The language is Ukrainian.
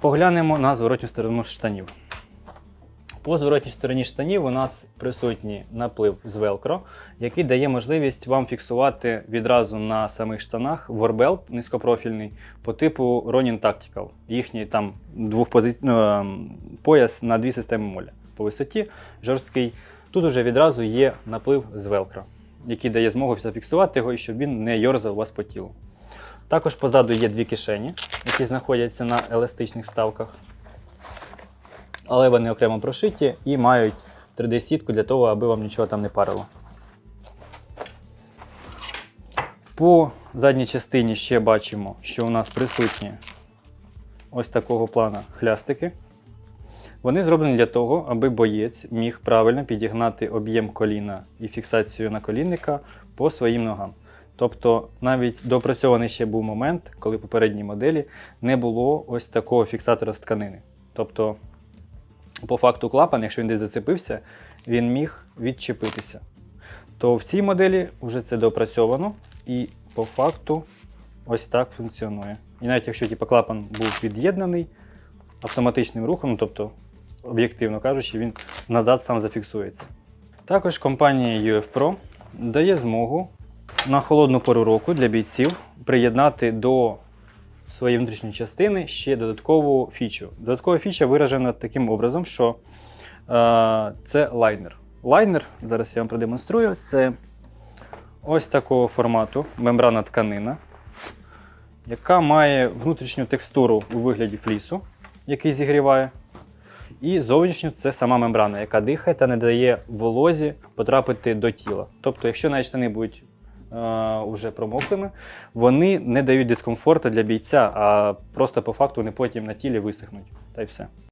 Поглянемо на зворотню сторону штанів. По зворотній стороні штанів у нас присутній наплив з велкро, який дає можливість вам фіксувати відразу на самих штанах ворбелт низькопрофільний по типу Ronin Tactical. Їхній там двохпози... ем, пояс на дві системи моля по висоті, жорсткий. Тут уже відразу є наплив з велкро, який дає змогу зафіксувати його і щоб він не йорзав у вас по тілу. Також позаду є дві кишені, які знаходяться на еластичних вставках але вони окремо прошиті і мають 3D-сітку для того, аби вам нічого там не парило. По задній частині ще бачимо, що у нас присутні ось такого плана хлястики. Вони зроблені для того, аби боєць міг правильно підігнати об'єм коліна і фіксацію наколінника по своїм ногам. Тобто навіть доопрацьований ще був момент, коли в попередній моделі не було ось такого фіксатора з тканини. Тобто по факту клапан, якщо він десь зацепився, він міг відчепитися. То в цій моделі вже це доопрацьовано і по факту ось так функціонує. І навіть якщо типу, клапан був від'єднаний автоматичним рухом, тобто, об'єктивно кажучи, він назад сам зафіксується. Також компанія UF Pro дає змогу на холодну пору року для бійців приєднати до своєї внутрішньої частини ще додаткову фічу. Додаткова фіча виражена таким образом, що е, це лайнер. Лайнер, зараз я вам продемонструю, це ось такого формату мембрана тканина, яка має внутрішню текстуру у вигляді флісу, який зігріває. І зовнішню це сама мембрана, яка дихає та не дає волозі потрапити до тіла. Тобто, якщо навіть штани будуть уже промоклими, вони не дають дискомфорту для бійця, а просто по факту вони потім на тілі висохнуть. Та й все.